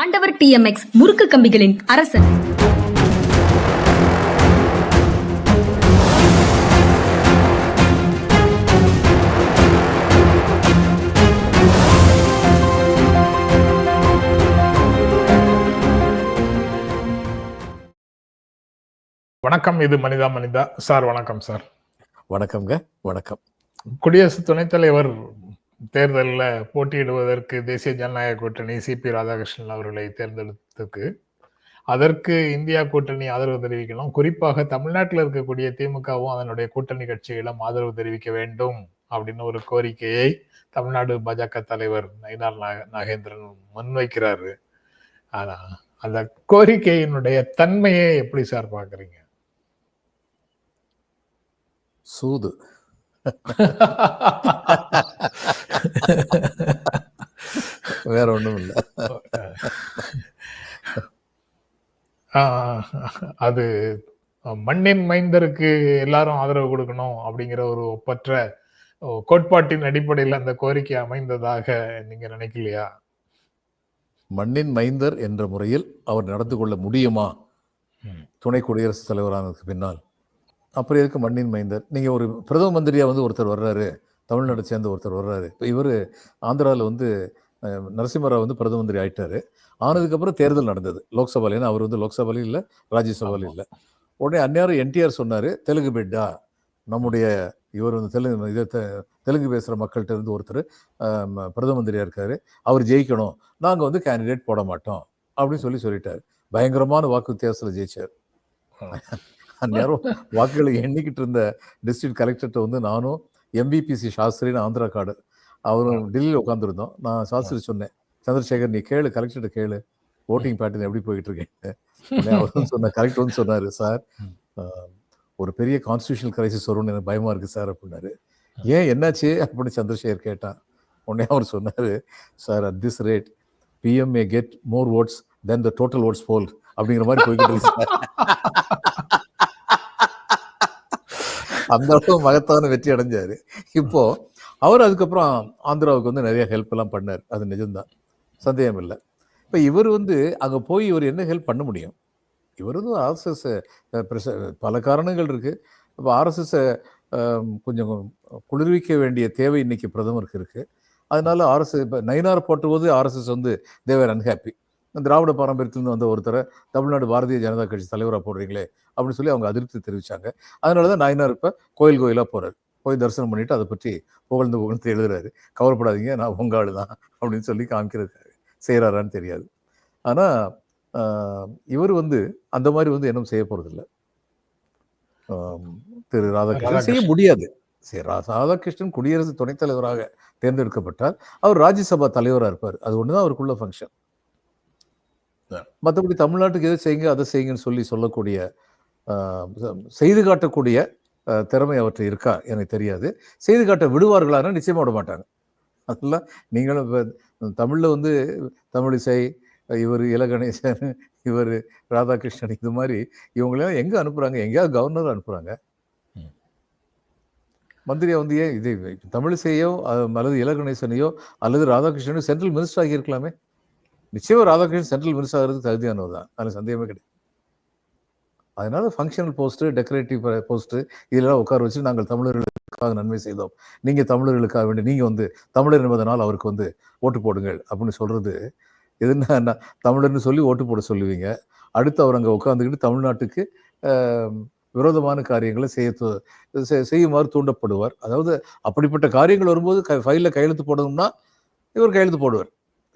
ஆண்டவர் டிஎம்எக்ஸ் முறுக்கு கம்பிகளின் அரசன். வணக்கம் இது மனிதா மனிதா. சார் வணக்கம் சார். வணக்கம்ங்க வணக்கம். குடியரசு துணைத் தலைவர் தேர்தலில் போட்டியிடுவதற்கு தேசிய ஜனநாயக கூட்டணி சிபி ராதாகிருஷ்ணன் அவர்களை தேர்ந்தெடுத்ததுக்கு. அதற்கு இந்தியா கூட்டணி ஆதரவு தெரிவிக்கணும். குறிப்பாக தமிழ்நாட்டில் இருக்கக்கூடிய திமுகவும் அதனுடைய கூட்டணி கட்சிகளும் ஆதரவு தெரிவிக்க வேண்டும் அப்படின்னு ஒரு கோரிக்கையை தமிழ்நாடு பாஜக தலைவர் நயினார் நாக- நாகேந்திரன் முன்வைக்கிறாரு. ஆனா அந்த கோரிக்கையினுடைய தன்மையை எப்படி சார் பாக்குறீங்க சூது. வேற ஒண்ணும் இல்ல. அது மண்ணின் மைந்தருக்கு எல்லாரும் ஆதரவு கொடுக்கணும் அப்படிங்கிற ஒரு ஒப்பற்ற கோட்பாட்டின் அடிப்படையில் அந்த கோரிக்கை அமைந்ததாக நீங்க நினைக்கலையா? மண்ணின் மைந்தர் என்ற முறையில் அவர் நடந்து கொள்ள முடியுமா. துணை குடியரசுத் தலைவரானதுக்கு பின்னால். அப்புறம் எதுக்கு மண்ணின் மைந்தர். நீங்க ஒரு பிரதம மந்திரியா வந்து ஒருத்தர் வர்றாரு. தமிழ்நாடு சேர்ந்த ஒருத்தர் வர்றாரு. இப்போ இவர் ஆந்திராவில் வந்து நரசிம்மராவ் வந்து பிரதம மந்திரி ஆயிட்டாரு. ஆனதுக்கப்புறம் தேர்தல் நடந்தது. லோக்சபால. ஏன்னா அவர் வந்து லோக்சபாலையும் இல்லை ராஜ்யசபாலையும் இல்லை. உடனே அந்நேரம் என்டிஆர் சொன்னாரு தெலுங்கு பிட்டா? நம்முடைய இவர் வந்து தெலுங்கு இதை தெலுங்கு பேசுகிற மக்கள்கிட்ட இருந்து ஒருத்தர் பிரதம மந்திரியா இருக்காரு. அவர் ஜெயிக்கணும். நாங்கள் வந்து கேண்டிடேட் போட மாட்டோம். அப்படின்னு சொல்லி சொல்லிட்டாரு. பயங்கரமான வாக்கு வித்தியாசத்தில் ஜெயிச்சார். அந்நேரம் வாக்குகளை எண்ணிக்கிட்டு இருந்த டிஸ்ட்ரிக்ட் கலெக்டர்கிட்ட வந்து நானும் எம்பிபிசி சாஸ்திரின்னு ஆந்திரா கார்டு. அவரும் டெல்லியில் உட்காந்துருந்தோம் நான் சாஸ்திரி சொன்னேன் சந்திரசேகர் நீ கேளு கலெக்டர்கிட்ட கேளு. ஓட்டிங் பேட்டர்ன் எப்படி போயிட்டு இருக்கேன் உடனே அவர் வந்து சொன்ன கலெக்டர் வந்து சொன்னாரு சார் ஒரு பெரிய கான்ஸ்டியூஷனல் கிரைசிஸ் வரும்னு எனக்கு பயமா இருக்கு சார் அப்படின்னாரு. ஏன் என்னாச்சு? அப்படின்னு சந்திரசேகர் கேட்டான். உடனே அவர் சொன்னாரு sir at this rate PMA get more votes then the total votes poll அப்படிங்கிற மாதிரி போய்கிட்டு இருக்கு சார். அந்த அளவு மகத்தான வெற்றி அடைஞ்சாரு. இப்போ அவர் அதுக்கப்புறம் ஆந்திராவுக்கு வந்து நிறைய ஹெல்ப் எல்லாம் பண்ணார். அது நிஜம்தான். சந்தேகம் இல்லை. இப்போ இவர் வந்து அங்கே போய் இவர் என்ன ஹெல்ப் பண்ண முடியும்? இவர் வந்து ஆர்எஸ்எஸ் பல காரணங்கள் இருக்கு. இப்போ ஆர்எஸ்எஸ் கொஞ்சம் குளிர்விக்க வேண்டிய தேவை இன்னைக்கு பிரதமருக்கு இருக்கு. அதனால ஆர்எஸ் இப்போ நயினார் போட்டபோது ஆர்எஸ்எஸ் வந்து தேவர் அன்ஹாப்பி திராவிட பாரம்பரியத்திலிருந்து வந்த ஒருத்தரை தமிழ்நாடு பாரதிய ஜனதா கட்சி தலைவராக போடுறீங்களே அப்படின்னு சொல்லி அவங்க அதிருப்தி தெரிவிச்சாங்க. அதனால தான் நயினார் இப்போ கோயில் கோயிலாக போறாரு. போய் தரிசனம் பண்ணிட்டு அதை பற்றி புகழ்ந்து புகழ்ந்து எழுதுறாரு. கவலைப்படாதீங்க நான் உங்க ஆளு தான் அப்படின்னு சொல்லி காமிக்கிறதுக்காக செய்கிறாரான்னு தெரியாது. ஆனால் இவர் வந்து அந்த மாதிரி வந்து இன்னும் செய்ய போறதில்ல. ஆம், திரு ராதாகிருஷ்ணன் செய்ய. முடியாது. சரி ராதாகிருஷ்ணன் குடியரசு துணைத் தலைவராக தேர்ந்தெடுக்கப்பட்டால் அவர் ராஜ்யசபா தலைவராக இருப்பார். அது ஒண்ணுதான் அவருக்குள்ள ஃபங்க்ஷன். மற்றபடி தமிழ்நாட்டுக்கு எது செய்யுங்க அதை செய்யுங்கன்னு சொல்லி சொல்லக்கூடிய செய்து காட்டக்கூடிய திறமை அவற்றை இருக்கா எனக்கு தெரியாது. செய்து காட்ட விடுவார்களானா நிச்சயமா விட மாட்டாங்க. அதெல்லாம் நீங்களும் இப்போ தமிழில் வந்து தமிழிசை இவர் இலகணேசன் இவர் ராதாகிருஷ்ணன் இது மாதிரி இவங்களெல்லாம் எங்கே அனுப்புகிறாங்க எங்கேயாவது கவர்னர் அனுப்புகிறாங்க ம். மந்திரியா வந்து ஏன் இது தமிழிசையோ அல்லது இலகணேசனையோ அல்லது ராதாகிருஷ்ணனையோ சென்ட்ரல் மினிஸ்டர் ஆகியிருக்கலாமே. நிச்சயம் ராதாகிருஷ்ணன் சென்ட்ரல் மினிஸ்டர் ஆகிறதுக்கு தகுதியானவர் தான். அதில் சந்தேகமே கிடையாது. அதனால ஃபங்க்ஷனல் போஸ்ட்டு டெக்கரேட்டிவ் போஸ்ட்டு இதெல்லாம் உட்கார வச்சு நாங்கள் தமிழர்களுக்காக நன்மை செய்தோம். நீங்கள் தமிழர்களுக்காக வேண்டி நீங்கள் வந்து தமிழர் என்பதனால் அவருக்கு வந்து ஓட்டு போடுங்கள் அப்படின்னு சொல்கிறது எதுன்னா தமிழர்னு சொல்லி ஓட்டு போட சொல்லுவீங்க. அடுத்து அவர் அங்கே உட்காந்துக்கிட்டு தமிழ்நாட்டுக்கு விரோதமான காரியங்களை செய்ய செய்யுமாறு தூண்டப்படுவார். அதாவது அப்படிப்பட்ட காரியங்கள் வரும்போது க ஃபைலில் கையெழுத்து போடணும்னா இவர் கையெழுத்து போடுவார்.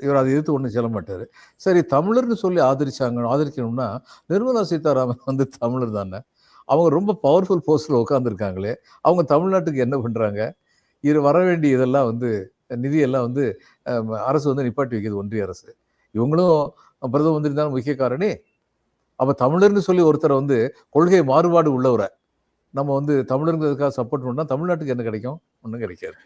இவர் அதை எதிர்த்து ஒன்றும் சொல்ல மாட்டார். சரி தமிழர்னு சொல்லி ஆதரிச்சாங்க ஆதரிக்கணும்னா நிர்மலா சீதாராமன் வந்து தமிழர் தானே. அவங்க ரொம்ப பவர்ஃபுல் போஸ்டில் உட்காந்துருக்காங்களே அவங்க தமிழ்நாட்டுக்கு என்ன பண்ணுறாங்க இது வர வேண்டிய இதெல்லாம் வந்து நிதியெல்லாம் வந்து அரசு வந்து நிப்பாட்டி வைக்கிது ஒன்றிய அரசு. இவங்களும் பிரதம மந்திரி தான் முக்கிய காரணி. அப்போ தமிழர்னு சொல்லி ஒருத்தரை வந்து கொள்கை மாறுபாடு உள்ளவரை நம்ம வந்து தமிழருங்கிறதுக்காக சப்போர்ட் பண்ணால் தமிழ்நாட்டுக்கு என்ன கிடைக்கும்? ஒன்றும் கிடைக்காது.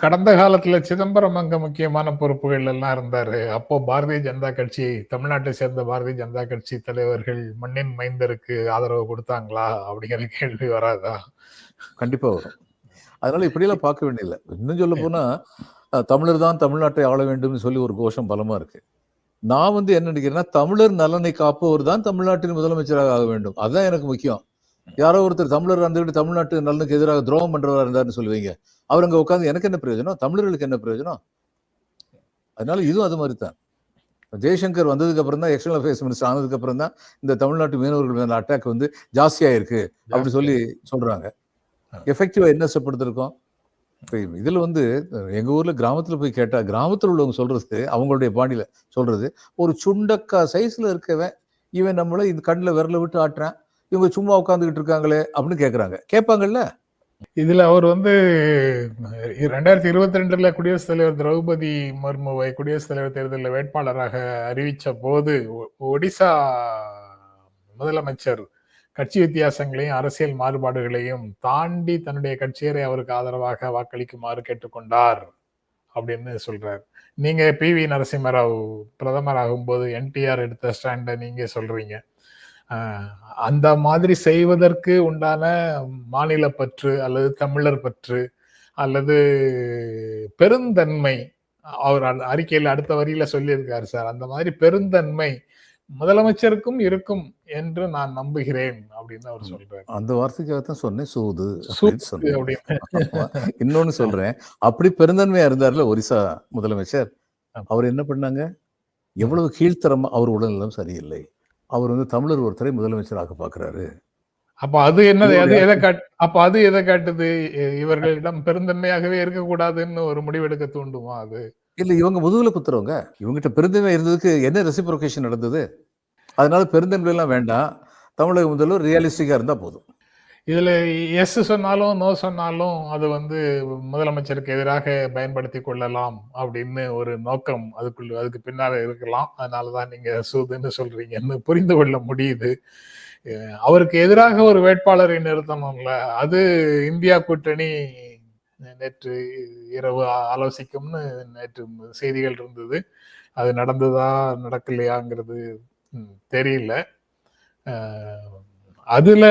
கடந்த காலத்துல சிதம்பரம் அங்க முக்கியமான பொறுப்புகள் எல்லாம் இருந்தாரு. அப்போ பாரதிய ஜனதா கட்சி தமிழ்நாட்டை சேர்ந்த பாரதிய ஜனதா கட்சி தலைவர்கள் மண்ணின் மைந்தருக்கு ஆதரவு கொடுத்தாங்களா அப்படிங்கிற கேள்வி வராதா? கண்டிப்பா வரும். அதனால இப்படியெல்லாம் பார்க்க வேண்டியதில்லை. இன்னும் சொல்ல போனா தமிழர் தான் தமிழ்நாட்டை ஆள வேண்டும்னு சொல்லி ஒரு கோஷம் பலமா இருக்கு. நான் வந்து என்ன நினைக்கிறேன்னா தமிழர் நலனை காப்பவர் தான் தமிழ்நாட்டின் முதலமைச்சராக ஆக வேண்டும். அதுதான் எனக்கு முக்கியம். யாரோ ஒருத்தர் தமிழர் வந்துட்டு தமிழ்நாட்டு நலனுக்கு எதிராக துரோகம் பண்றவரா இருந்தாருன்னு சொல்லுவீங்க. அவர் அங்க உட்காந்து எனக்கு என்ன பிரயோஜனம்? தமிழர்களுக்கு என்ன பிரயோஜனம்? அதனால இதுவும் அது மாதிரி தான் ஜெய்சங்கர் வந்ததுக்கு அப்புறம் தான் எக்ஸ்டர்னல் அஃபேர்ஸ் மினிஸ்டர் ஆனதுக்கு அப்புறம் தான் இந்த தமிழ்நாட்டு மீனவர்கள் மேல அட்டாக் வந்து ஜாஸ்தியா இருக்கு அப்படி சொல்லி சொல்றாங்க. எஃபெக்டிவா என்ன இப்போ இதுல வந்து எங்க ஊர்ல கிராமத்துல போய் கேட்டா கிராமத்துல உள்ளவங்க சொல்றது அவங்களுடைய பாணியில சொல்றது ஒரு சுண்டக்கா சைஸ்ல இருக்கவன் இவன் நம்மள இந்த கண்ணில் விரல விட்டு ஆட்டுறான். இவங்க சும்மா உட்காந்துக்கிட்டு இருக்காங்களே அப்படின்னு கேட்குறாங்க கேட்பாங்கல்ல? இதில் அவர் வந்து ரெண்டாயிரத்தி இருபத்தி ரெண்டில் குடியரசுத் தலைவர் திரௌபதி முர்முவை குடியரசுத் தலைவர் தேர்தலில் வேட்பாளராக அறிவித்த போது ஒ- ஒடிசா முதலமைச்சர் கட்சி வித்தியாசங்களையும் அரசியல் மாறுபாடுகளையும் தாண்டி தன்னுடைய கட்சியரை அவருக்கு ஆதரவாக வாக்களிக்குமாறு கேட்டுக்கொண்டார் அப்படின்னு சொல்றார். நீங்க பி வி நரசிம்மராவ் பிரதமர் ஆகும்போது என்டிஆர் எடுத்த ஸ்டாண்டை நீங்க சொல்றீங்க. அந்த மாதிரி செய்வதற்கு உண்டான மாநில பற்று அல்லது தமிழர் பற்று அல்லது பெருந்தன்மை அவர் அறிக்கையில் அடுத்த வரியில சொல்லியிருக்காரு சார். அந்த மாதிரி பெருந்தன்மை முதலமைச்சருக்கும் இருக்கும் என்று நான் நம்புகிறேன் அப்படின்னு அவர் சொல்றாரு. அந்த சொன்னேன் சூது அப்படின்னு சூத்து சொன்னேன். ஆமா. இன்னொன்னு சொல்றேன். அப்படி பெருந்தன்மையா இருந்தார்ல ஒரிசா முதலமைச்சர். அவர் என்ன பண்ணாங்க? எவ்வளவு கீழ்த்தரமா அவர் உடல்நலம் சரியில்லை. அவர் வந்து தமிழர் ஒருத்தரை முதலமைச்சராக பாக்குறாரு அப்ப அது என்னது? அது எதை காட்டு அப்ப அது எதை காட்டுது? இவர்களிடம் பெருந்தன்மையாகவே இருக்கக்கூடாதுன்னு ஒரு முடிவெடுக்க தூண்டுமா அது? இல்ல இவங்க முதுகுல குத்துறவங்க. இவங்ககிட்ட பெருந்தன்மை இருந்ததுக்கு என்ன ரெசிப்ரோகேஷன் நடந்தது? அதனால பெருந்தன்மை எல்லாம் வேண்டாம். தமிழக முதல்வர் ரியலிஸ்டிக்கா இருந்தா போதும். இதுல எஸ் சொன்னாலும் நோ சொன்னாலும் அது வந்து முதலமைச்சருக்கு எதிராக பயன்படுத்தி கொள்ளலாம் அப்படின்னு ஒரு நோக்கம் அதுக்குள்ள அதுக்கு பின்னால இருக்கலாம். அதனாலதான் நீங்க சூதுன்னு சொல்றீங்கன்னு புரிந்து கொள்ள முடியுது. அவருக்கு எதிராக ஒரு வேட்பாளரை நிறுத்தணும்ல அது இந்தியா கூட்டணி நேற்று இரவு ஆலோசிக்கும்னு நேற்று செய்திகள் இருந்தது. அது நடந்ததா நடக்கலையாங்கிறது தெரியல. அதுல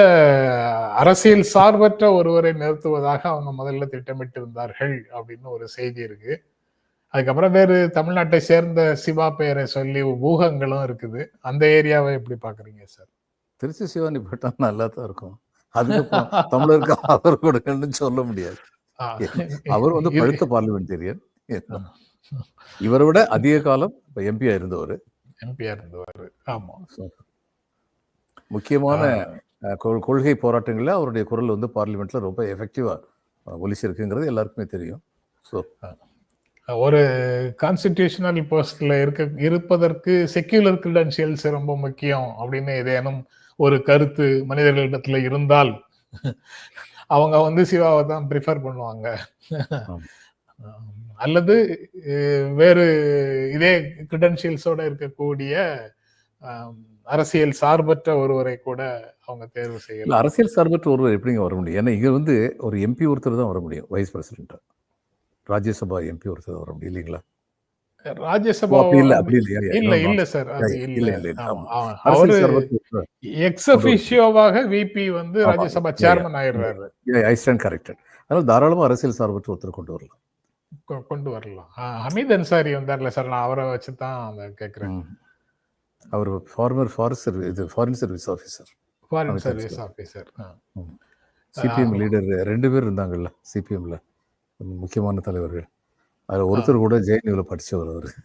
அரசியல் சார்பற்ற ஒருவரை நிறுத்துவதாக அவங்க முதல்ல திட்டமிட்டு இருந்தார்கள் அப்படின்னு ஒரு செய்தி இருக்கு. அதுக்கப்புறம் வேறு தமிழ்நாட்டை சேர்ந்த சிவா பெயரை சொல்லி ஊகங்களும் இருக்குது. அந்த ஏரியாவை எப்படி பாக்குறீங்க சார்? திருச்சி சிவானி போட்டா நல்லா தான் இருக்கும் அதுக்கப்புறம் தமிழருக்கு ஆதரவு கொடுக்கணும்னு சொல்ல முடியாது. அவர் வந்து பழுத்த பார்லிமெண்டேரியன். இவரை விட அதிக காலம் எம்பியா இருந்தவர். எம்பியா இருந்தவர். ஆமா. முக்கியமான கொள்கை போராட்டங்கள்ல அவருடைய குரல் வந்து பார்லிமெண்ட்ல ரொம்ப எஃபெக்டிவா ஒலிச்சிருக்குங்கிறது எல்லாருக்குமே தெரியும். ஸோ ஒரு கான்ஸ்டிடியூஷனல் போஸ்ட்ல இருக்க இருப்பதற்கு செக்யூலர் கிரெடென்ஷியல்ஸ் ரொம்ப முக்கியம் அப்படின்னு ஏதேனும் ஒரு கருத்து மனிதர்களிடத்துல இருந்தால் அவங்க வந்து சிவாவை தான் ப்ரிஃபர் பண்ணுவாங்க. அல்லது வேறு இதே கிரெடென்ஷியல்ஸோட இருக்கக்கூடிய அரசியல் சார்பற்ற ஒருவரை கூட அவங்க தேர்வு இல்ல செய்யலாம் அரசியல் சார்பற்ற ஒருவர் எப்படிங்க வர முடியும் ஏன்னா இங்க வந்து ஒரு எம்பி ஒருத்தர் தான் வர முடியும் வைஸ் பிரசிடென்டா ராஜ்யசபா எம்பி ஒருத்தர் வர முடியும் இல்லைங்களா ராஜ்யசபா அப்படி இல்ல அப்படி இல்ல சார் அது இல்ல, இல்ல இல்ல, இல்ல, ஆமா, ஆமா. அரசியல் அவரு சார்பற்ற ஒருத்தர். எக்ஸ் அபிஷியோவாக விபி வந்து. ராஜ்யசபா சேர்மன் ஆயிடுறாரு I stand corrected. அதனால தாராளமா அரசியல் சார்பற்ற ஒருத்தர் கொண்டு வரலாம் கொண்டு வரலாம் ஹமீத் அன்சாரி வந்தார்ல சார் நான் அவரை வச்சு தான் கேட்கிறேன். அவர் ஃபார்மர் ஃபாரஸ்ட் சர்வீஸ் இது foreign service officer foreign service. Officer CPM. Leader ரெண்டு பேர் இருந்தாங்கல்ல சிபிஎம்ல முக்கியமான தலைவர்கள். அதுல ஒருத்தர் கூட ஜேஎன்யூல படிச்சவர் அவர்.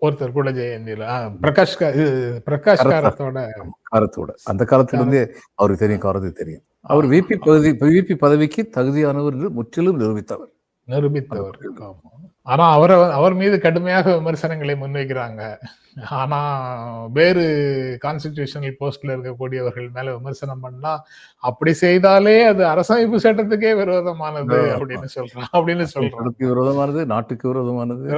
ஒருத்தர் கூட ஜெயந்தியில பிரகாஷ் பிரகாஷ் கரத்தா. காரத்தோட. காரத்தோட. அந்த காலத்துல இருந்தே அவருக்கு தெரியும் காரத்துக்கு தெரியும். அவர் விபி பதவி விபி பதவிக்கு தகுதியானவர் என்று முற்றிலும் நிரூபித்தவர். நிரூபித்தவர். ஆனா அவரை அவர் மீது கடுமையாக விமர்சனங்களை முன்வைக்கிறாங்க. ஆனா வேறு கான்ஸ்டிடியூஷனல் போஸ்ட்ல இருக்கக்கூடியவர்கள் மேல விமர்சனம் பண்ணா அப்படி செய்தாலே அது அரசமைப்பு சட்டத்துக்கே விரோதமானது. அப்படின்னு சொல்றான் அப்படின்னு சொல்றான் விரோதமானது நாட்டுக்கு விரோதமானது.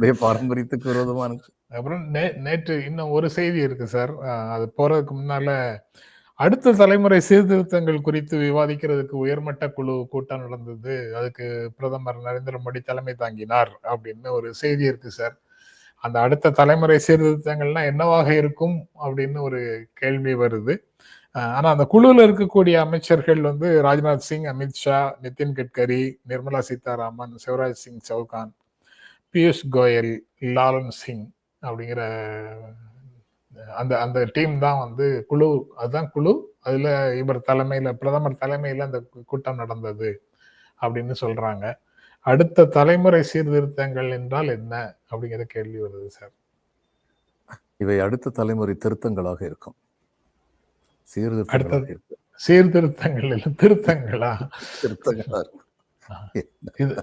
பாரம்பரியத்துக்கு விரோதமானது. அப்புறம் நே- நேற்று இன்னும் ஒரு செய்தி இருக்கு சார். அது போறதுக்கு முன்னால அடுத்த தலைமுறை சீர்திருத்தங்கள் குறித்து விவாதிக்கிறதுக்கு உயர்மட்ட குழு கூட்டம் நடந்தது. அதுக்கு பிரதமர் நரேந்திர மோடி தலைமை தாங்கினார் அப்படின்னு ஒரு செய்தி இருக்கு சார் அந்த அடுத்த தலைமுறை சீர்திருத்தங்கள்னா என்னவாக இருக்கும் அப்படின்னு ஒரு கேள்வி வருது. ஆனால் ஆனா அந்த குழுவில் இருக்கக்கூடிய அமைச்சர்கள் வந்து ராஜ்நாத் சிங் அமித்ஷா நிதின் கட்கரி நிர்மலா சீதாராமன் சிவராஜ் சிங் சௌகான் பியூஷ் கோயல் லாலன் சிங் அப்படிங்கிற அந்த அந்த டீம் தான் வந்து குழு அதுதான் குழு. அதுல இவர் தலைமையில பிரதமர் தலைமையில அந்த கூட்டம் நடந்தது அப்படின்னு சொல்றாங்க. அடுத்த தலைமுறை சீர்திருத்தங்கள் என்றால் என்ன? அப்படிங்கிற கேள்வி வருது சார். இவை அடுத்த தலைமுறை திருத்தங்களாக இருக்கும். சீர்திருத்தங்களாக அடுத்தது. இருக்கும். சீர்திருத்தங்கள் இல்ல திருத்தங்களா திருத்தங்களாக இருக்கும். இது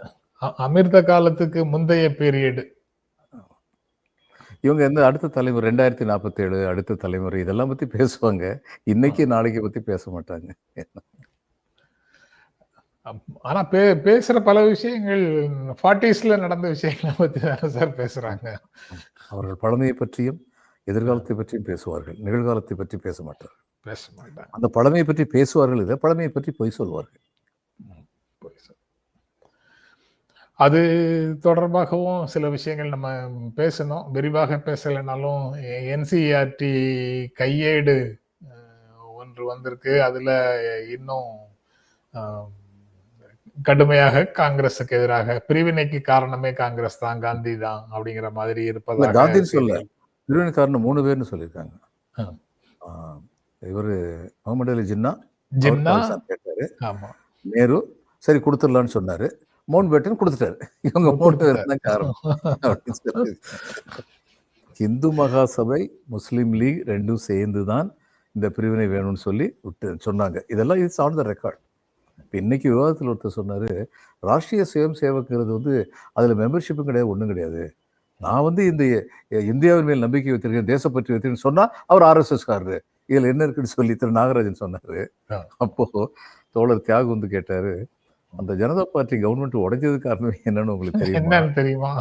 அமிர்த காலத்துக்கு முந்தைய பீரியடு இவங்க எந்த அடுத்த தலைமுறை ரெண்டாயிரத்தி நாற்பத்தி ஏழு அடுத்த தலைமுறை இதெல்லாம் பத்தி பேசுவாங்க. இன்னைக்கு நாளைக்கு பத்தி பேச மாட்டாங்க. ஆனா பே பேசுற பல விஷயங்கள் ஃபார்ட்டிஸ்ல நடந்த விஷயங்களை பத்தி தானே சார் பேசுறாங்க. அவர்கள் பழமையை பற்றியும் எதிர்காலத்தை பற்றியும் பேசுவார்கள். நிகழ்காலத்தை பற்றி பேச மாட்டார்கள். பேச மாட்டாங்க. அந்த பழமையை பற்றி பேசுவார்கள் இல்லை பழமையை பற்றி பொய் சொல்வார்கள் போய் சார். அது தொடர்பாகவும் சில விஷயங்கள் நம்ம பேசணும். விரிவாக பேசலைனாலும் என்சிஆர்டி கையேடு அஹ், ஒன்று வந்திருக்கு. அதுல இன்னும் கடுமையாக காங்கிரஸுக்கு எதிராக பிரிவினைக்கு காரணமே காங்கிரஸ் தான் காந்தி தான் அப்படிங்கிற மாதிரி இருப்பதாக காந்தின்னு சொல்ல செய்திகள். திருவண்ணக்காரன் மூணு பேர்னு சொல்லியிருக்காங்க. இவரு முகமது அலி ஜின்னா ஜின்னா நேரு சரி கொடுத்துடலான்னு சொன்னாரு. மவுண்ட் பேட்டன் கொடுத்துட்டாரு. இவங்க மூணு பேர் தான் காரணம். இந்து மகாசபை முஸ்லீம் லீக் ரெண்டும் சேர்ந்து தான் இந்த பிரிவினை வேணும்னு சொல்லி விட்டு சொன்னாங்க. இதெல்லாம் இது ஆன் த ரெக்கார்ட் இன்னைக்கு விவாதத்தில் ஒருத்தர் சொன்னாரு ராஷ்ட்ரிய சுயம் சேவக்ங்கிறது வந்து அதுல மெம்பர்ஷிப்பும் கிடையாது ஒன்றும் கிடையாது. நான் வந்து இந்த இந்தியாவின் மேல் நம்பிக்கை வைத்திருக்கேன் தேசப்பற்றி வைத்திருக்கேன் சொன்னா அவர் ஆர்எஸ்எஸ் காரரு இதுல என்ன இருக்குன்னு சொல்லி திரு நாகராஜன் சொன்னாரு. ஆ. அப்போ தோழர் தியாகு வந்து கேட்டாரு அந்த ஜனதா பார்ட்டி கவர்மெண்ட் உடைஞ்சது காரணம் என்னன்னு உங்களுக்கு தெரியுமா? என்னன்னு தெரியுமா?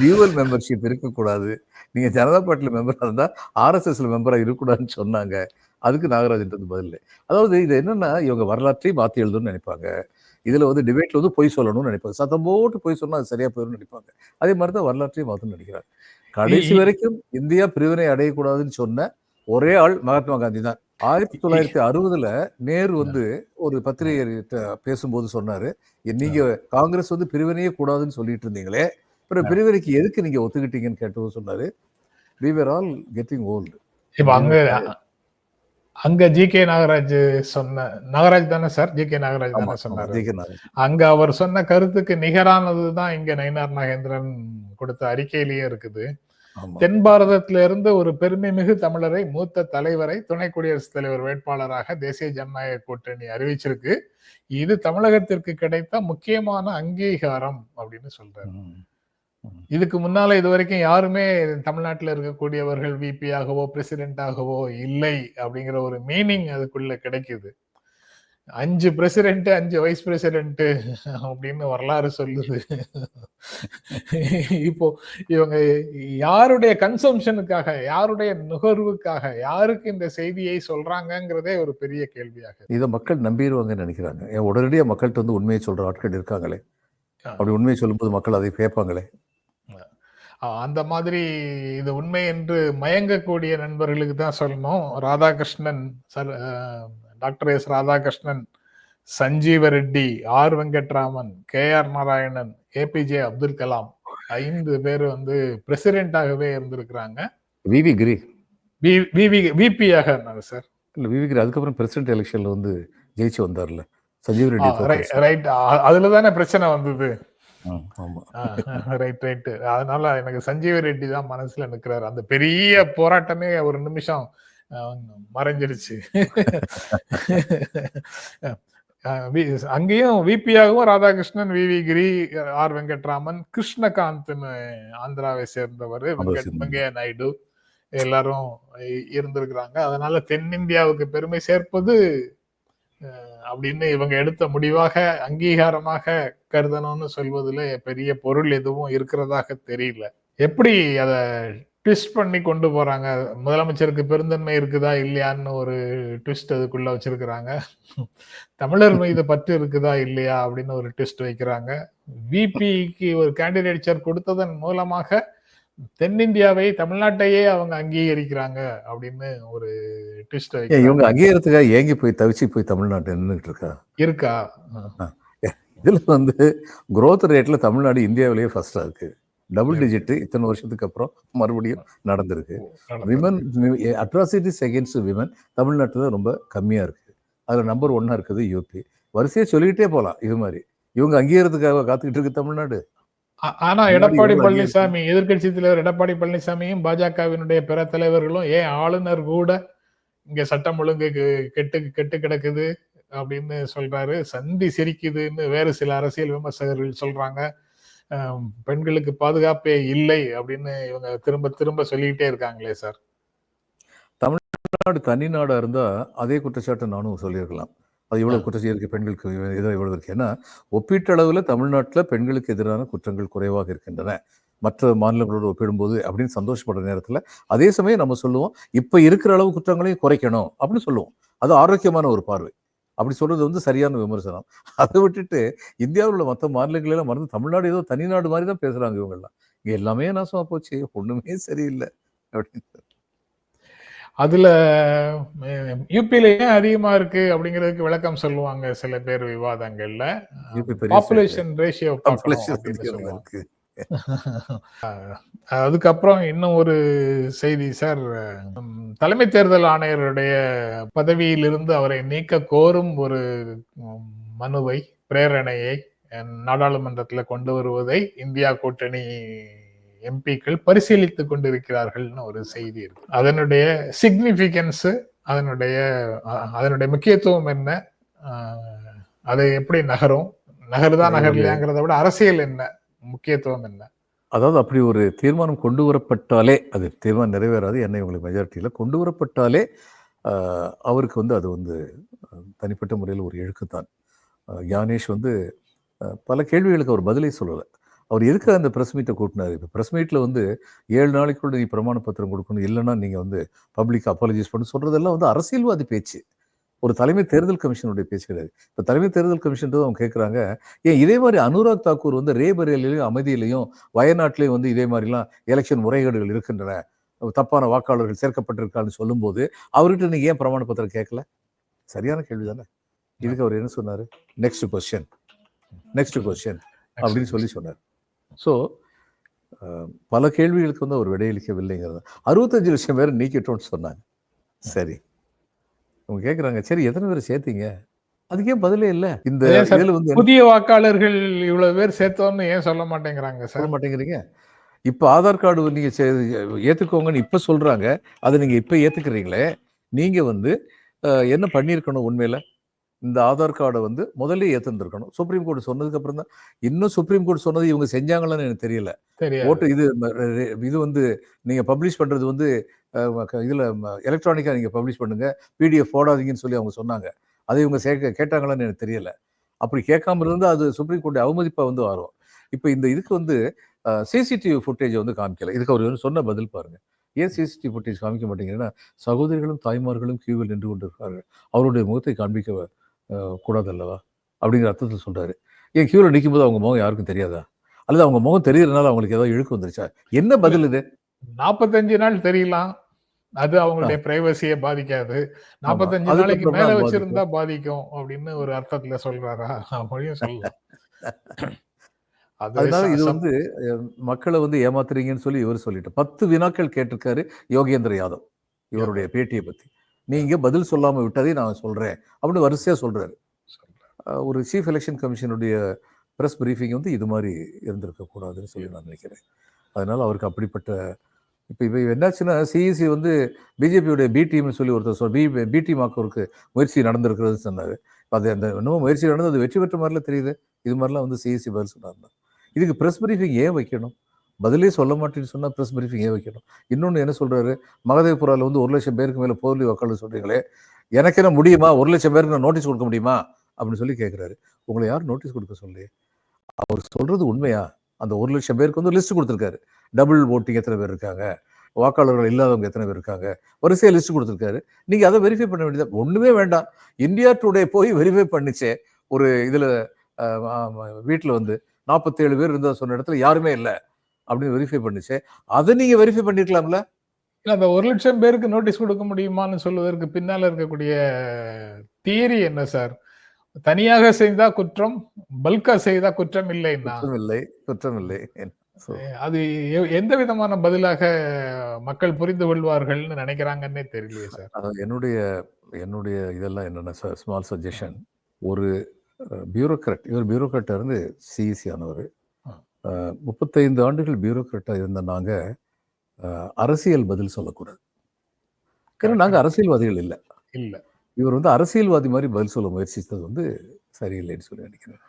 டியூவல் மெம்பர்ஷிப் இருக்கக்கூடாது. நீங்க ஜனதா பார்ட்டில மெம்பரா இருந்தா ஆர்எஸ்எஸ்ல மெம்பரா இருக்கக்கூடாதுன்னு சொன்னாங்க. அதுக்கு நாகராஜன் வந்து பதில் அதாவது இது என்னன்னா இவங்க வரலாற்றையும் மாத்தி எழுதணும்னு நினைப்பாங்க. இதுல வந்து டிபேட்ல வந்து பொய் சொல்லணும்னு நினைப்பாங்க. சத்தம் போட்டு பொய் சொன்னா அது சரியா போயிடும்னு நினைப்பாங்க. அதே மாதிரி தான் வரலாற்றையும் மாத்தணும்னு நினைக்கிறாங்க. கடைசி வரைக்கும் இந்தியா பிரிவினை அடையக்கூடாதுன்னு சொன்ன ஒரே ஆள் மகாத்மா காந்தி தான் ஆயிரத்தி தொள்ளாயிரத்தி அறுபதுல நேரு வந்து ஒரு பத்திரிகை பேசும்போது சொன்னாரு நீங்க காங்கிரஸ் வந்து பிரிவினையே கூடாதுன்னு சொல்லிட்டு இருந்தீங்களே அப்புறம் பிரிவினைக்கு எதுக்கு நீங்க ஒத்துக்கிட்டீங்கன்னு கேட்டவும் சொன்னாரு we were all getting old இப்ப அங்க அங்க ஜி கே நாகராஜ் சொன்ன நாகராஜ் தானே சார்? ஜி கே நாகராஜ் தானே சொன்னாரு. அங்க அவர் சொன்ன கருத்துக்கு நிகரானதுதான் இங்க நயினார் நாகேந்திரன் கொடுத்த அறிக்கையிலேயே இருக்குது. தென் பாரதத்தில இருந்து ஒரு பெருமை மிகு தமிழரை மூத்த தலைவரை துணை குடியரசுத் தலைவர் வேட்பாளராக தேசிய ஜனநாயக கூட்டணி அறிவிச்சிருக்கு. இது தமிழகத்திற்கு கிடைத்த முக்கியமான அங்கீகாரம் அப்படின்னு சொல்றாரு. இதுக்கு முன்னால இது வரைக்கும் யாருமே தமிழ்நாட்டில் இருக்கக்கூடியவர்கள் விபி ஆகவோ பிரசிடென்ட் ஆகவோ இல்லை அப்படிங்கிற ஒரு மீனிங் அதுக்குள்ள கிடைக்குது. அஞ்சு பிரசிடென்ட் அஞ்சு வைஸ் பிரசிடென்ட் அப்படின்னு வரலாறு சொல்லுது. இப்போ இவங்க யாருடைய கன்சம்ஷனுக்காக யாருடைய நுகர்வுக்காக யாருக்கு இந்த செய்தியை சொல்றாங்கங்கிறதே ஒரு பெரிய கேள்வியாக இதை மக்கள் நம்பிடுவாங்கன்னு நினைக்கிறாங்க. ஏன் உடனடியாக மக்கள்கிட்ட வந்து உண்மையை சொல்ற ஆட்கள் இருக்காங்களே? அப்படி உண்மையை சொல்லும்போது மக்கள் அதை கேட்பாங்களே? அந்த மாதிரி இது உண்மை என்று மயங்கக்கூடிய நண்பர்களுக்கு தான் சொல்லணும். Radhakrishnan sir doctor S Radhakrishnan Sanjeeva Reddy R Venkataraman K R Narayanan APJ Abdul Kalam. ஐந்து பேர் வந்து பிரசிடென்டாகவே இருந்திருக்கிறாங்க. விவி கிரி. விவி விபியாக இருந்தாங்க சார் இல்லை விவி கிரி அதுக்கப்புறம் பிரசிடென்ட் எலெக்ஷன்ல வந்து ஜெயிச்சு வந்தார்ல. சஞ்சீவ் ரெட்டி. ரைட் அதுல தானே பிரச்சனை வந்தது. ரைட் ரைட் அதனால எனக்கு சஞ்சீவ ரெட்டி தான் மனசுல நிக்கிறாரு. அந்த பெரிய போராட்டமே ஒரு நிமிஷம் மறைஞ்சிருச்சு. வி- அங்கேயும் விபியாகவும் Radhakrishnan V V Giri R Venkataraman கிருஷ்ணகாந்த்னு ஆந்திராவை சேர்ந்தவர் வெங்கட். வெங்கையா நாயுடு எல்லாரும் இருந்திருக்கிறாங்க. அதனால தென்னிந்தியாவுக்கு பெருமை சேர்ப்பது அப்படின்னு இவங்க எடுத்த முடிவாக அங்கீகாரமாக கருதணும்னு சொல்வதுல பெரிய பொருள் எதுவும் இருக்கிறதாக தெரியல. எப்படி அத ட்விஸ்ட் பண்ணி கொண்டு போறாங்க. முதலமைச்சருக்கு பெருந்தன்மை இருக்குதா இல்லையான்னு ஒரு ட்விஸ்ட் அதுக்குள்ள வச்சிருக்கிறாங்க. தமிழர் மீது பற்று இருக்குதா இல்லையா அப்படின்னு ஒரு ட்விஸ்ட் வைக்கிறாங்க. விபிக்கு ஒரு கேண்டிடேச்சர் கொடுத்ததன் மூலமாக தென்னிந்தியாவை தமிழ்நாட்டையே அவங்க அங்கீகரிக்கிறாங்க அப்படின்னு ஒரு ட்விஸ்ட் இவங்க அங்கீகாரத்துக்காக ஏங்கி போய் தவிச்சு போய் தமிழ்நாட்டு நின்றுட்டு இருக்கா? இருக்கா? இதுல வந்து growth ரேட்ல தமிழ்நாடு இந்தியாவிலேயே ஃபர்ஸ்டா இருக்கு. டபுள் டிஜிட் இத்தனை வருஷத்துக்கு அப்புறம் மறுபடியும் நடந்திருக்கு. விமன் அட்ராசிட்டிஸ் அகேன்ஸ்ட் விமன் தமிழ்நாட்டில் ரொம்ப கம்மியாக இருக்கு. அதில் நம்பர் ஒன்னா இருக்குது யூபி வரிசையாக சொல்லிக்கிட்டே போகலாம் இது மாதிரி. இவங்க அங்கீகாரத்துக்காக காத்துக்கிட்டு இருக்கு தமிழ்நாடு. ஆனா எடப்பாடி பழனிசாமி எதிர்க்கட்சி தலைவர் எடப்பாடி பழனிசாமியும் பாஜகவினுடைய பிற தலைவர்களும் ஏன் ஆளுநர் கூட இங்க சட்டம் ஒழுங்கு கெட்டு கெட்டு கிடக்குது அப்படின்னு சொல்றாரு. சந்தி சிரிக்குதுன்னு வேறு சில அரசியல் விமர்சகர்கள் சொல்றாங்க. பெண்களுக்கு பாதுகாப்பே இல்லை அப்படின்னு இவங்க திரும்ப திரும்ப சொல்லிக்கிட்டே இருக்காங்களே சார். நாடு தனி நாடா இருந்தா அதே குற்றச்சாட்டை நானும் சொல்லியிருக்கலாம். அது இவ்வளவு குற்றச்சாட்டு இருக்கு பெண்களுக்கு ஏதோ இவ்வளவு இருக்கு. ஏன்னா ஒப்பீட்டளவுல தமிழ்நாட்டில் பெண்களுக்கு எதிரான குற்றங்கள் குறைவாக இருக்கின்றன. மற்ற மாநிலங்களோடு ஒப்பிடும்போது அப்படின்னு சந்தோஷப்படுற நேரத்துல அதே சமயம் நம்ம சொல்லுவோம் இப்ப இருக்கிற அளவு குற்றங்களையும் குறைக்கணும் அப்படின்னு சொல்லுவோம். அது ஆரோக்கியமான ஒரு பார்வை. அப்படி சொல்றது வந்து சரியான விமர்சனம். அதை விட்டுட்டு இந்தியாவில் உள்ள மற்ற மாநிலங்களெல்லாம் மறந்து தமிழ்நாடு ஏதோ தனி நாடு மாதிரி தான் பேசுறாங்க இவங்கெல்லாம். இங்க எல்லாமே நாசமா போச்சு? ஒண்ணுமே சரியில்லை. அப்படின்னு அதுல யூபியில ஏன் அதிகமா இருக்கு அப்படிங்கிறதுக்கு விளக்கம் சொல்லுவாங்க சில பேர் விவாதங்கள்ல. பாப்புலேஷன் ரேஷியோ அதிகமா இருக்கு. அதுக்கப்புறம் இன்னும் ஒரு செய்தி சார். தலைமை தேர்தல் ஆணையருடைய பதவியிலிருந்து அவரை நீக்க கோரும் ஒரு மனுவை பிரேரணையை நாடாளுமன்றத்துல கொண்டு வருவதை இந்தியா கூட்டணி எம்பிக்கள் பரிசீலித்துக் கொண்டிருக்கிறார்கள்னு ஒரு செய்தி இருக்கு. அதனுடைய சிக்னிபிகன்ஸ் அதனுடைய அதனுடைய முக்கியத்துவம் என்ன? அது எப்படி நகரும்? நகருதா நகரலையாங்கிறத விட அரசியல் என்ன? முக்கியத்துவம் என்ன அதாவது அப்படி ஒரு தீர்மானம் கொண்டு வரப்பட்டாலே அது தீர்மானம் நிறைவேறாது. என்னை உங்களுக்கு மெஜாரிட்டியில் கொண்டு வரப்பட்டாலே அவருக்கு வந்து அது வந்து தனிப்பட்ட முறையில் ஒரு இழுக்குத்தான் ஆஹ், ஞானேஷ் வந்து பல கேள்விகளுக்கு அவர் பதிலே சொல்லலை. அவர் எதுக்கு அந்த ப்ரெஸ் மீட்டை கூட்டினார்? இப்போ ப்ரெஸ் மீட்டில் வந்து ஏழு நாளைக்குள்ள நீ பிரமாண பத்திரம் கொடுக்கணும். இல்லைன்னா நீங்கள் வந்து பப்ளிக் அப்பாலஜிஸ் பண்ணி. சொல்கிறதெல்லாம் வந்து அரசியல்வாதி பேச்சு. ஒரு தலைமை தேர்தல் கமிஷனுடைய பேச்சு கிடையாது. இப்போ தலைமை தேர்தல் கமிஷன் அவங்க கேட்குறாங்க ஏன் இதே மாதிரி அனுராக் தாக்கூர் வந்து ரேபரேலிலையும் அமைதியிலையும் வயநாட்டிலையும் வந்து இதே மாதிரிலாம் எலெக்ஷன் முறைகேடுகள் இருக்கின்றன. தப்பான வாக்காளர்கள் சேர்க்கப்பட்டிருக்கான்னு சொல்லும்போது அவர்கிட்ட நீங்க ஏன் பிரமாண பத்திரம் கேட்கல சரியான கேள்வி தானே. இதுக்கு அவர் என்ன சொன்னாரு? நெக்ஸ்ட் கொஸ்டின் நெக்ஸ்ட் கொஸ்டின் அப்படின்னு சொல்லி சொன்னார். ஸோ பல கேள்விகளுக்கு வந்து அவர் விடையளிக்கவில்லைங்கிறது அறுபத்தஞ்சு லட்சம் பேர் நீக்கிட்டோம்னு சொன்னாங்க. சரி. அவங்க கேட்குறாங்க சரி எத்தனை பேர் சேர்த்தீங்க? அதுக்கே பதிலே இல்லை. இந்த வந்து புதிய வாக்காளர்கள் இவ்வளவு பேர் சேர்த்தோம்னு ஏன் சொல்ல மாட்டேங்கிறாங்க சொல்ல மாட்டேங்கிறீங்க. இப்போ ஆதார் கார்டு நீங்க ஏத்துக்கோங்கன்னு இப்ப சொல்றாங்க. அதை நீங்க இப்ப ஏத்துக்கிறீங்களே நீங்க வந்து என்ன பண்ணியிருக்கணும் உண்மையில? இந்த ஆதார் கார்டை வந்து முதல்ல ஏத்துருந்துருக்கணும். சுப்ரீம் கோர்ட் சொன்னதுக்கு அப்புறம் தான் இன்னும் சுப்ரீம் கோர்ட் சொன்னது இவங்க செஞ்சாங்களான்னு எனக்கு தெரியல. ஓட்டு இது இது வந்து நீங்க பப்ளிஷ் பண்றது வந்து இதுல எலக்ட்ரானிக்கா நீங்க பப்ளிஷ் பண்ணுங்க. பிடிஎஃப் போடாதீங்கன்னு சொல்லி அவங்க சொன்னாங்க. அதை இவங்க சேர்க்க கேட்டாங்களான்னு எனக்கு தெரியல. அப்படி கேட்காம இருந்தா அது சுப்ரீம் கோர்ட் அவமதிப்பா வந்து வரும் இப்போ இந்த இதுக்கு வந்து சிசிடிவி ஃபுட்டேஜ் வந்து காமிக்கல. இதுக்கு அவர் சொன்ன பதில் பாருங்க. ஏன் சிசிடிவி ஃபுட்டேஜ் காமிக்க மாட்டேங்கிறேன்னா சகோதரிகளும் தாய்மார்களும் கியூவில் நின்று கொண்டிருக்கிறார்கள். அவருடைய முகத்தை காண்பிக்க கூடாது அல்லவா அப்படிங்கிற அர்த்தத்தில் சொல்றாரு. ஏன் கியூவில் நிற்கும்போது அவங்க முகம் யாருக்கும் தெரியாதா? அல்லது அவங்க முகம் தெரியறதுனால அவங்களுக்கு ஏதாவது இழுக்கு வந்துருச்சா? என்ன பதில் இது? நாற்பத்தஞ்சு நாள் தெரியலாம். அது அவங்களுடைய பிரைவசியை பாதிக்காது. நாற்பத்தஞ்சு நாளைக்கு மேல வச்சிருந்தா பாதிக்கும். அப்படின்னு ஒரு அர்த்தத்துல சொல்றாரா? அப்படியும் சொல்லலாம். அது அதனால இது வந்து மக்களை வந்து ஏமாத்துறீங்கன்னு சொல்லி இவர் சொல்லிட்டு பத்து வினாக்கள் கேட்டிருக்காரு யோகேந்திர யாதவ் இவருடைய பேட்டியை பத்தி. நீங்க பதில் சொல்லாம விட்டதை நான் சொல்றேன். அப்படின்னு வரிசையா சொல்றாரு. ஒரு சீஃப் எலெக்ஷன் கமிஷனுடைய ப்ரெஸ் பிரீஃபிங் வந்து இது மாதிரி இருந்திருக்க கூடாதுன்னு சொல்லி நான் நினைக்கிறேன். அதனால அவருக்கு அப்படிப்பட்ட இப்போ இப்போ என்னாச்சுன்னா சிஇசி வந்து பிஜேபியோடைய பி டீம்னு சொல்லி ஒருத்தர் சொல் பி பி டீம் ஆக்குவருக்கு முயற்சி நடந்திருக்கிறதுன்னு சொன்னார். அது அந்த இன்னமும் முயற்சி நடந்து அது வெற்றி பெற்ற மாதிரிலாம் தெரியுது. இது மாதிரிலாம் வந்து சிஇசி பதில் சொன்னார் இதுக்கு ப்ரெஸ் பிரீஃபிங் ஏன் வைக்கணும்? பதிலே சொல்ல மாட்டேன்னு சொன்னால் ப்ரெஸ் பிரீஃபிங் ஏன் வைக்கணும். இன்னொன்று என்ன சொல்கிறாரு மகதேவபுரால வந்து ஒரு லட்சம் பேருக்கு மேலே போர்லி வாக்காளர் சொல்கிறீங்களே எனக்கு என்ன முடியுமா? ஒரு லட்சம் பேருக்கு நான் நோட்டீஸ் கொடுக்க முடியுமா? அப்படின்னு சொல்லி கேட்குறாரு உங்களை யார் நோட்டீஸ் கொடுக்க சொல்லி அவர் சொல்கிறது உண்மையா? அந்த ஒரு லட்சம் பேருக்கு வந்து லிஸ்ட் கொடுத்துருக்காரு. டபுள் ஓட்டிங் எத்தனை பேர் இருக்காங்க? வாக்காளர்கள் இல்லாதவங்க எத்தனை பேர் இருக்காங்க? வரிசையாக லிஸ்ட் கொடுத்துருக்காரு. நீங்கள் அதை வெரிஃபை பண்ண வேண்டியது ஒன்றுமே வேண்டாம். இந்தியா டுடே போய் வெரிஃபை பண்ணிச்சே. ஒரு இதில் வீட்டில் வந்து நாற்பத்தேழு பேர் இருந்தால் சொன்ன இடத்துல யாருமே இல்லை. அப்படின்னு வெரிஃபை பண்ணுச்சு. அதை நீங்க வெரிஃபை பண்ணிருக்கலாம்ல? இல்ல அந்த ஒரு லட்சம் பேருக்கு நோட்டீஸ் கொடுக்க முடியுமான்னு சொல்வதற்கு பின்னால இருக்கக்கூடிய தியரி என்ன சார் தனியாக செய்தா குற்றம் பல்கா செய்தா குற்றம் இல்லைன்னா? இல்லை குற்றம் இல்லை. அது எந்த விதமான பதிலாக மக்கள் புரிந்து கொள்வார்கள்னு நினைக்கிறாங்கன்னே தெரியலையே சார் என்னுடைய என்னுடைய இதெல்லாம் என்னென்ன ஸ்மால் சஜஷன் ஒரு பியூரோக்ராட் இவர் பியூரோக்ராட்டாக இருந்து சிஇசி ஆனவர். ஆ. முப்பத்தைந்து ஆண்டுகள் பியூரோக்ராட்டாக இருந்த நாங்கள் அரசியல் பதில் சொல்லக்கூடாது. ஏன்னா நாங்கள் அரசியல்வாதிகள் இல்லை. இல்ல. இவர் வந்து அரசியல்வாதி மாதிரி பதில் சொல்ல முயற்சித்தது வந்து சரியில்லைன்னு சொல்லி நினைக்கிறேன்.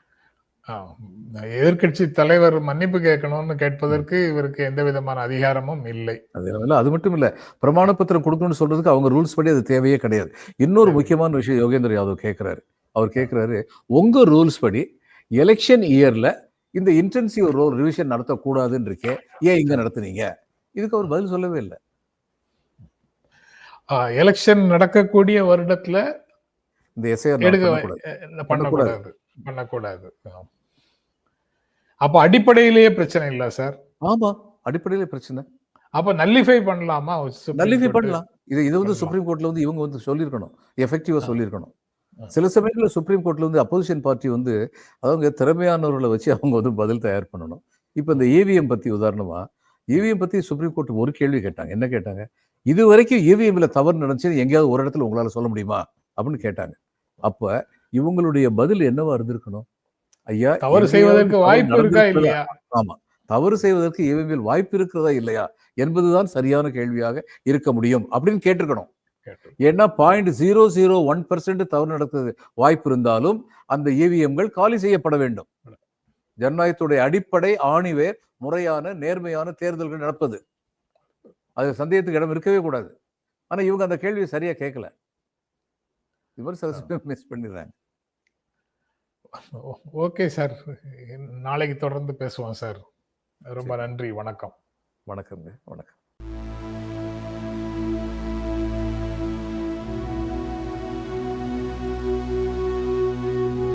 எதிர்கட்சி தலைவர் மன்னிப்பு கேட்கணும்னு கேட்பதற்கு இவருக்கு எந்த விதமான அதிகாரமும் இல்லை. அதனால அது மட்டும் இல்ல பிரமாண பத்திரம் கொடுக்கணும்னு சொல்றதுக்கு அவங்க ரூல்ஸ் படி அது தேவையே கிடையாது. இன்னொரு. முக்கியமான விஷயம் யோகேந்திர யாதவ் கேட்கிறாரு. அவர் கேட்கிறாரு உங்க ரூல்ஸ் படி எலெக்ஷன் இயர்ல இந்த இன்டென்சிவ் ரோல் ரிவிஷன் நடத்தக்கூடாதுன்னு இருக்கே ஏன் இங்க நடத்துனீங்க இதுக்கு அவர் பதில் சொல்லவே இல்லை எலெக்ஷன் நடக்கக்கூடிய வருடத்துல இந்த எஸ்ஐஆர் பண்ணக்கூடாது பண்ணக்கூடாது. அப்ப அடிப்படையிலேயே பிரச்சனை இல்ல சார் ஆமா அடிப்படையில பிரச்சனை அப்ப நல்லிஃபை பண்ணலாமா நல்லிஃபை? பண்ணலாம் இது இது வந்து. சுப்ரீம் கோர்ட்ல வந்து இவங்க வந்து சொல்லியிருக்கணும் எஃபெக்டிவா. சொல்லியிருக்கணும். சில சமயங்களில் சுப்ரீம் கோர்ட்ல வந்து அப்போசிஷன் பார்ட்டி வந்து அவங்க திறமையானவர்களை வச்சு அவங்க வந்து பதில் தயார் பண்ணணும். இப்போ இந்த ஏவிஎம் பத்தி உதாரணமா ஏவிஎம் பத்தி சுப்ரீம் கோர்ட் ஒரு கேள்வி கேட்டாங்க. என்ன கேட்டாங்க? இது வரைக்கும் ஏவிஎம்ல தவறு நடந்துச்சு எங்கேயாவது ஒரு இடத்துல உங்களால சொல்ல முடியுமா? அப்படின்னு கேட்டாங்க. அப்ப இவங்களுடைய பதில் என்னவா இருந்திருக்கணும்? ஐயா தவறு செய்வதற்கு வாய்ப்பு இருக்கா? இல்லையா? ஆமா. தவறு செய்வதற்கு ஏவிஎம்ல வாய்ப்பு இருக்கிறதா இல்லையா? என்பதுதான் சரியான கேள்வியாக இருக்க முடியும் அப்படின்னு கேட்டிருக்கணும். கேட்டு. ஏன்னா point zero zero one percent தவறு நடக்கிறது வாய்ப்பு இருந்தாலும் அந்த ஏவிஎம்கள் காலி செய்யப்பட வேண்டும். ஜனநாயகத்துடைய அடிப்படை ஆணிவேர் முறையான நேர்மையான தேர்தல்கள் நடப்பது. அது சந்தேகத்துக்கு இடம் இருக்கவே கூடாது. ஆனா இவங்க அந்த கேள்வியை சரியா கேட்கல இது மாதிரி சில மிஸ் பண்ணிடுறாங்க. Okay sir. நாளைக்கு தொடர்ந்து பேசுவோம் சார். ரொம்ப நன்றி. வணக்கம். வணக்கம்ங்க. வணக்கம்.